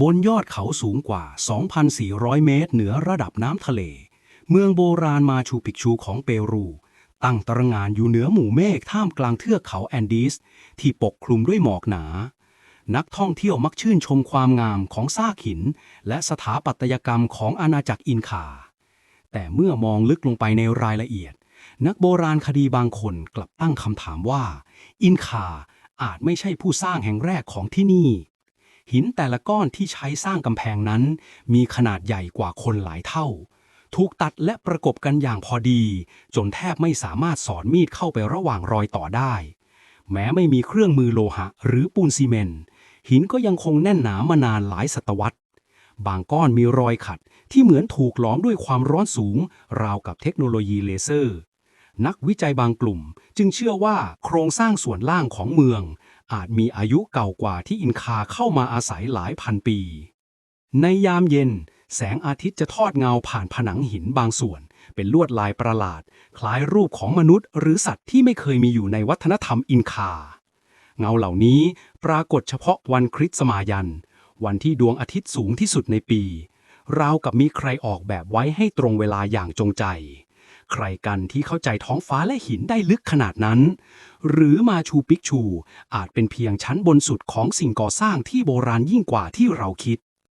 บนยอดเขาสูงกว่า 2,400 เมตรเหนือระดับน้ำทะเล เมืองโบราณมาชูปิกชูของเปรู ตั้งตระงานอยู่เหนือหมู่เมฆท่ามกลางเทือกเขาแอนดีส ที่ปกคลุมด้วยหมอกหนา นักท่องเที่ยวมักชื่นชมความงามของซากหิน และสถาปัตยกรรมของอาณาจักรอินคา แต่เมื่อมองลึกลงไปในรายละเอียด นักโบราณคดีบางคนกลับตั้งคำถามว่า อินคาอาจไม่ใช่ผู้สร้างแห่งแรกของที่นี่ หินแต่ละก้อนที่ใช้สร้างกำแพงนั้น มีขนาดใหญ่กว่าคนหลายเท่า ถูกตัดและประกบกันอย่างพอดี จนแทบไม่สามารถสอนมีดเข้าไประหว่างรอยต่อได้ แม้ไม่มีเครื่องมือโลหะหรือปูนซีเมนต์หินก็ยังคงแน่นหนามานานหลายศตวรรษ บางก้อนมีรอยขัดที่เหมือนถูกหลอมด้วยความร้อนสูง ราวกับเทคโนโลยีเลเซอร์ นักวิจัยบางกลุ่มจึงเชื่อว่าโครงสร้างส่วนล่างของเมือง อาจมีอายุเก่ากว่าที่อินคาเข้ามาอาศัยหลายพันปี ในยามเย็น แสงอาทิตย์จะทอดเงาผ่านผนังหินบางส่วน เป็นลวดลายประหลาด คล้ายรูปของมนุษย์ หรือสัตว์ที่ไม่เคยมีอยู่ในวัฒนธรรมอินคา เงาเหล่านี้ปรากฏเฉพาะวันคริสต์มายัน วันที่ดวงอาทิตย์สูงที่สุดในปี ราวกับมีใครออกแบบไว้ให้ตรงเวลาอย่างจงใจ ใครกันที่เข้าใจท้องฟ้าและหินได้ลึกขนาดนั้น หรือมาชูปิกชู อาจเป็นเพียงชั้นบนสุดของสิ่งก่อสร้างที่โบราณยิ่งกว่าที่เราคิด